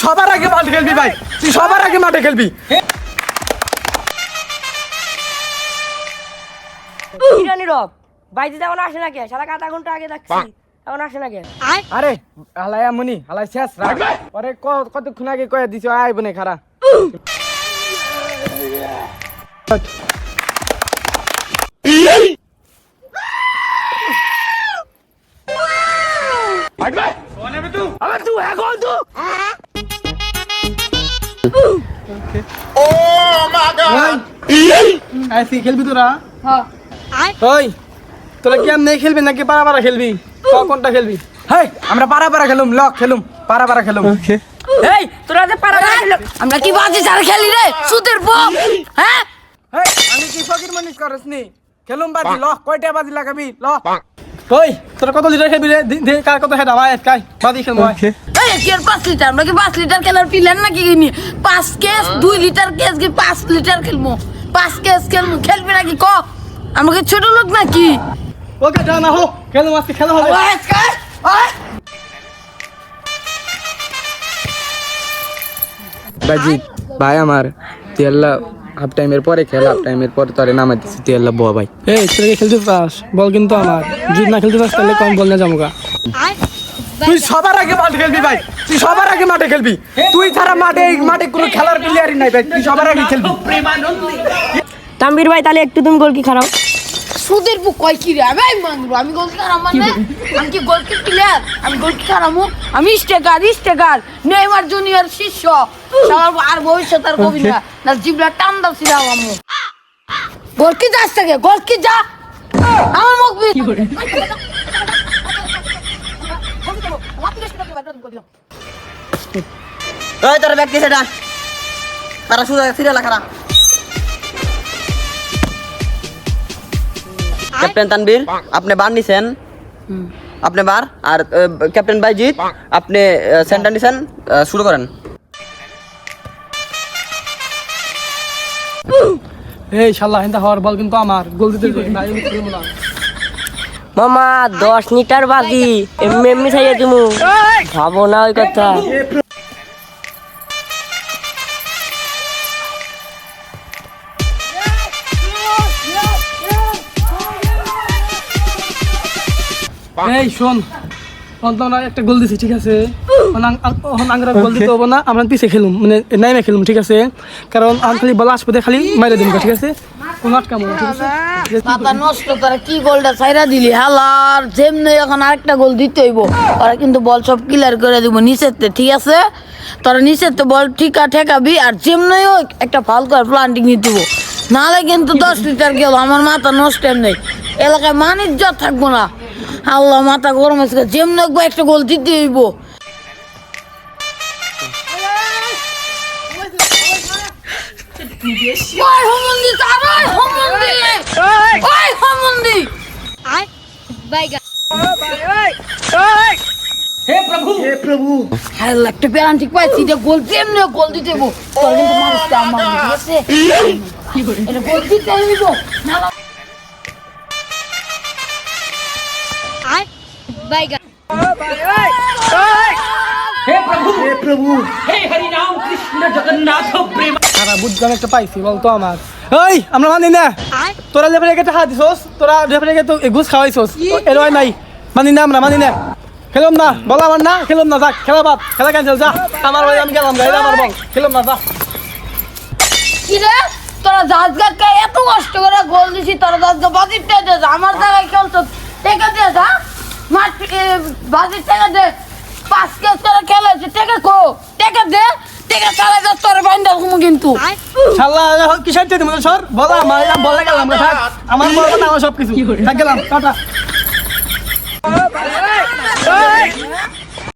সবার আগে মাঠে খেলবি ভাই। তুই সবার আগে মাঠে খেলবি। ইরানি রব। বাইতে তেমন আসে না কে? সারা আধা ঘণ্টা আগে দেখছি এখন আসে না কে? আরে হালাই আমনি হালাই শেষ রাখ। পরে ক- কতক্ষণ আগে কয়ে দিছ আই বনে খারা আইসি খেলবি তোরা ওই তোরা কেমনে খেলবি নাকি পাড়া পাড়া খেলবি কোনটা খেলবি? হেই আমরা পাড়া পাড়া খেলুম লক খেলুম পাড়া পাড়া খেলুম এই তোরা যে পারা আমরা কি বাজি ছাড়া খেলি রে? সুদের বম হ্যাঁ? হেই আমি কি ফকির মনিস করস খেলুম বাজি ল কয়টা বাজি লাগাবি? ল কই তোরা কত লিটার খেলবি রে? কত হেড কাই বাজি খেলব কি আর পাঁচ লিটার? আমরা কি পাঁচ লিটার খেলার পিলেন নাকি কিনি? পাঁচ কেস দুই লিটার কেস কি পাঁচ লিটার খেলব পাঁচ কেস খেলব খেলবি নাকি ক? আমরা কি ছোট লোক নাকি? ওকে যা না হো খেলুম আজকে খেলা হবে। ওই, আজকে, ওই। বাজি ভাই আমার তেল্লা হাফ টাইমের পরে খেল হাফ টাইমের পরে তোরে নামাই দিছি তেল্লা বুয়া ভাই। এই তোরা খেলতে পাস বল কিন্তু আমার। যদি না খেলতে পাস তাহলে কম বল না যাব তুই সবার আগে মাঠে খেলবি ভাই। তুই সবার আগে মাঠে খেলবি। তুই ছাড়া মাঠে এই মাঠে কোনো খেলার প্লেয়ারই নাই ভাই। তুই সবার আগে খেলবি। তাম্বির ভাই তাহলে একটু তুমি গোল কি খারাপ? সুদের বুক কয় কি রে? আমি মানবো আমি গোল খারাপ মানে? আমি কি গোল কি প্লেয়ার আমি গোল কি খারাপ আমি স্টেকার স্টেকার নেইমার জুনিয়র শিষ্য। সবার আর ভবিষ্যৎ আর কবি না। না জিবলা টান দাও সিরা আমু গোল কি যাস থেকে? গোল কি যা? আমার মুখ ওই তোর ব্যক্তি সেটা। তারা শুধু সিরিয়াল খারা ক্যাপ্টেন তানবীর আপনি বার নিছেন। আপনি বার। আর ক্যাপ্টেন বাইজিৎ আপনি সেন্টার নিছেন। আহ, শুরু করেন। এই শাল্লাহ হিন্দা হওয়ার বল কিন্তু আমার। গোল দিতে ভাই মামা দশ লিটার বাজি এমনি এমনি খাইয়ে তুমি ভাবো না ওই কথা। এই শোন। ঠিক আছে? গোল দিতে হব না, আমরা পিছে খেলুম মানে নাইমে খেলুম, ঠিক আছে? কারণ খালি বল আসপদে খালি মাইরে দিন ঠিক আছে? কি গোলটা ছাইরা দিলি? হালার, যেমনি এখন আরেকটা গোল দিতে হইব, ওরা কিন্তু বল সব ক্লিয়ার করে দিব নিচেতে ঠিক আছে? তোরা নিচেতে বল ঠিকা ঠেকাবি, আর যেমনি একটা ফাল করে প্লান্টিং নিতে নাহলে কিন্তু দশ লিটার গেল, আমার মাথা নষ্ট নেই এলাকায় মানিজ্য থাকব না। আল্লাহ মাথা গরম হয়েছে যেমনি হোক একটা গোল দিতে হইব। একটা পাইছি গোল এমনি গোল দিতে হইব। তোর কিন্তু মানুষটা আমার ঠিক আছে। এটা গোল দিতে হইব। না সারা বুঝলাম একটা পাইছি বল তো আমার। এই আমরা মানি না। তোরা লেফারে একটা হাত দিছস তোরা লেফারে তো ঘুষ খাওয়াইছস এর হয় নাই। মানি না আমরা মানি না। খেলাম না বল আমার না খেলাম না যাক খেলা বাদ। খেলা ক্যান্সেল যা। আমার ভাই আমি গেলাম গাইলে আমার বল। খেলাম না যা। কি রে? তোরা জাজগাকে এত কষ্ট করে গোল দিছি তোরা জাজগা বাজির টাকা দে আমার জায়গায় খেলছ টাকা দে যা। এ, বাজির টাকা দে পাঁচ কেস করে খেলেছে টাকা কো টাকা দে টাকা চালাই দশ তোর বাইন্দা ঘুমু কিন্তু। শালা কিসের চেয়ে দিমু সর বল আমার বলে গেলাম আমার বল আমার সব কিছু থাক গেলাম টাটা।